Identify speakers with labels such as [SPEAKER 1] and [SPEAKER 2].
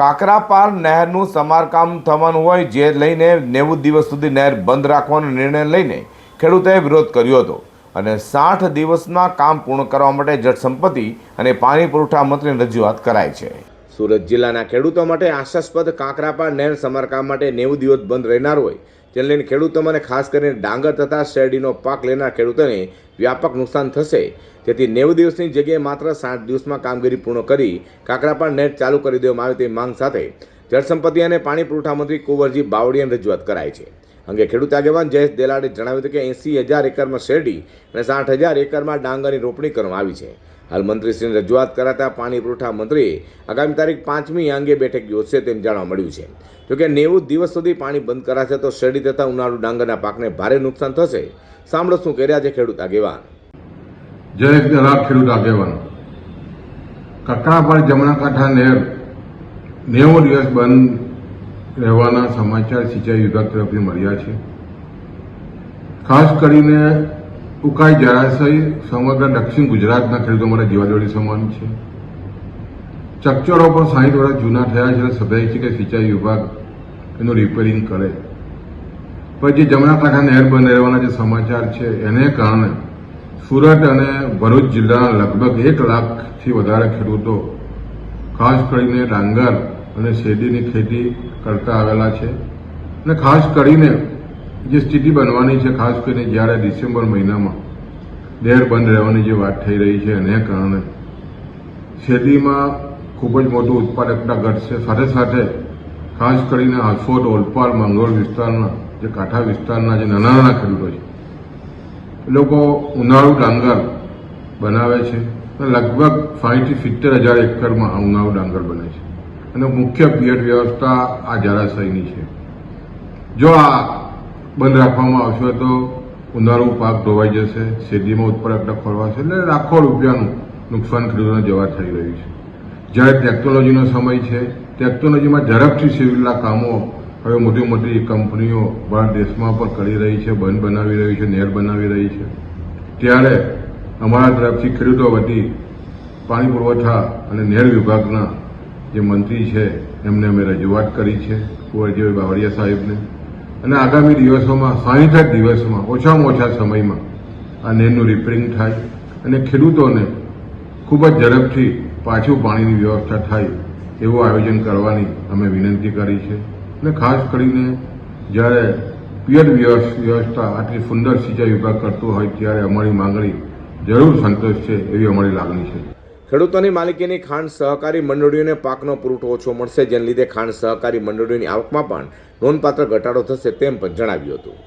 [SPEAKER 1] કાકરાપાર નહેરનું સમારકામ થવાનું હોય, જે લઈને નેવું દિવસ સુધી નહેર બંધ રાખવાનો નિર્ણય લઈને ખેડૂતોએ વિરોધ કર્યો હતો. અને સાઠ દિવસમાં કામ પૂર્ણ કરવા માટે જળસંપત્તિ અને પાણી પુરવઠા મંત્રીને રજૂઆત કરાઈ છે. સુરત જિલ્લાના ખેડૂતો માટે આશાસ્પદ કાંકરાપા નહેર સમારકામ માટે નેવું દિવસ બંધ રહેનાર હોય. તેને લઈને ખેડૂતોને ખાસ કરીને ડાંગર તથા શેરડીનો પાક લેનાર ખેડૂતોને વ્યાપક નુકસાન થશે. તેથી નેવું દિવસની જગ્યાએ માત્ર સાઠ દિવસમાં કામગીરી પૂર્ણ કરી કાંકરાપા નહેર ચાલુ કરી દેવામાં આવે તેવી માંગ સાથે જળસંપત્તિ અને પાણી પુરવઠા મંત્રી કુંવરજી બાવળીયાને રજૂઆત કરાઈ છે. અંગે ખેડૂત આગેવાન જયેશ દેલાડે જણાવ્યું હતું કે એંસી હજાર એકરમાં શેરડી અને સાઠ હજાર એકરમાં ડાંગરની રોપણી કરવામાં આવી છે. હાલ મંત્રીશ્રીને રજૂઆત કરાતા પાણી પુરવઠા મંત્રીએ આગામી તારીખ પાંચમી અંગે બેઠક યોજશે તેમ જાણવા મળ્યું છે. જોકે નેવું દિવસ સુધી પાણી બંધ કરાશે તો શેરડી તથા ઉનાળુ ડાંગરના પાકને ભારે નુકસાન થશે. સાંભળો શું કર્યા છે ખેડૂત આગેવાન.
[SPEAKER 2] જય ગરાબ ખેડૂત આગેવાન. કકડાપાડ જમણાકાંઠા નહેર નેવું દિવસ બંધ રહેવાના સમાચાર સિંચાઈ વિભાગ તરફથી મળ્યા છે. ખાસ કરીને ઉકાઈ જળાશય સમગ્ર દક્ષિણ ગુજરાતના ખેડૂતો માટે જીવાદોરી સમાન છે. ચકચરો પણ સાહીઠ વર્ષ જૂના થયા છે અને સભ્ય છે કે સિંચાઈ વિભાગ એનું રિપેરિંગ કરે. પણ જે જમણાકાંઠા નહેર બંધ રહેવાના જે સમાચાર છે, એને કારણે સુરત અને ભરૂચ જિલ્લાના લગભગ એક લાખથી વધારે ખેડૂતો, ખાસ કરીને ડાંગર અને શેરડીની ખેતી કરતા આવેલા છે. અને ખાસ કરીને જે સ્થિતિ બનવાની છે, ખાસ કરીને જ્યારે ડિસેમ્બર મહિનામાં ડેર બંધ રહેવાની જે વાત થઈ રહી છે, એને કારણે શેરડીમાં ખૂબ જ મોટું ઉત્પાદકતા ઘટશે. સાથે સાથે ખાસ કરીને હાંસોટ ઓલપાડ મંગોળ વિસ્તારના જે કાંઠા વિસ્તારના જે નાના નાના ખેડૂતો છે, એ લોકો ઉનાળુ ડાંગર બનાવે છે લગભગ સાહીઠથી સિત્તેર હજાર એકરમાં આ ઉનાળુ ડાંગર બને છે. અને મુખ્ય પિયત વ્યવસ્થા આ જળાશયની છે. જો આ બંધ રાખવામાં આવશે તો ઉનાળુ પાક ધોવાઈ જશે, શેરડીમાં ઉત્પાદકતા ખોરવાશે એટલે લાખો રૂપિયાનું નુકસાન ખેડૂતોને જવા થઈ રહ્યું છે. જ્યારે ટેકનોલોજીનો સમય છે, ટેકનોલોજીમાં ઝડપથી સિવિલના કામો હવે મોટી મોટી કંપનીઓ ભારત દેશમાં પણ કરી રહી છે, બંધ બનાવી રહી છે નહેર બનાવી રહી છે. ત્યારે અમારા તરફથી ખેડૂતો વતી પાણી પુરવઠા અને નહેર વિભાગના જે મંત્રી છે, એમને અમે રજૂઆત કરી છે, કુંવરજીભાઈ બાવળિયા સાહેબને. અને આગામી દિવસોમાં સાહીઠ દિવસમાં, ઓછામાં ઓછા સમયમાં, આ નેરનું રિપેરિંગ થાય અને ખેડૂતોને ખૂબ જ ઝડપથી પાછું પાણીની વ્યવસ્થા થાય એવું આયોજન કરવાની અમે વિનંતી કરી છે. અને ખાસ કરીને જ્યારે પિયત વ્યવસ્થા આટલી સુંદર સિંચાઈ વિભાગ કરતો હોય, ત્યારે અમારી માંગણી જરૂર સંતોષ છે એવી અમારી લાગણી છે.
[SPEAKER 1] ખેડૂતોની માલિકીની ખાંડ સહકારી મંડળીઓને પાકનો પુરવઠો ઓછો મળશે, જેને લીધે ખાંડ સહકારી મંડળીઓની આવકમાં પણ નોંધપાત્ર ઘટાડો થશે તેમ પણ જણાવ્યું હતું.